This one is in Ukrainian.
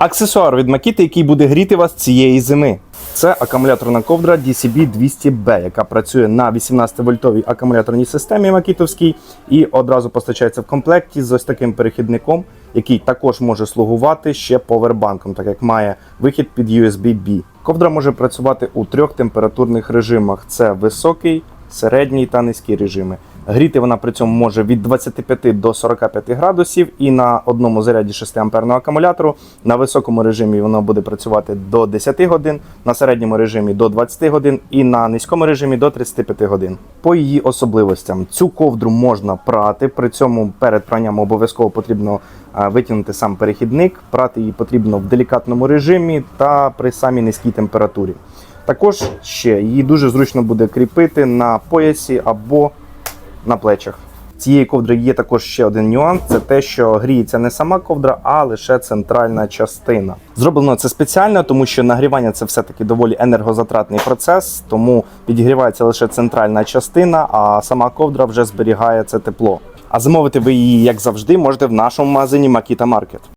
Аксесуар від Makita, який буде гріти вас цієї зими. Це акумуляторна ковдра DCB 200B, яка працює на 18-вольтовій акумуляторній системі макітовській і одразу постачається в комплекті з ось таким перехідником, який також може слугувати ще повербанком, так як має вихід під USB-B. Ковдра може працювати у трьох температурних режимах: це високий, середній та низький режими. Гріти вона при цьому може від 25 до 45 градусів, і на одному заряді 6 амперного акумулятору на високому режимі воно буде працювати до 10 годин, на середньому режимі до 20 годин і на низькому режимі до 35 годин. По її особливостям цю ковдру можна прати. При цьому перед пранням обов'язково потрібно витягнути сам перехідник. Прати її потрібно в делікатному режимі та при самій низькій температурі. Також ще її дуже зручно буде кріпити на поясі або на плечах. Цієї ковдри є також ще один нюанс: це те, що гріється не сама ковдра, а лише центральна частина. Зроблено це спеціально, тому що нагрівання це все-таки доволі енергозатратний процес, тому підігрівається лише центральна частина, а сама ковдра вже зберігає це тепло. А замовити ви її, як завжди, можете в нашому магазині Makita Market.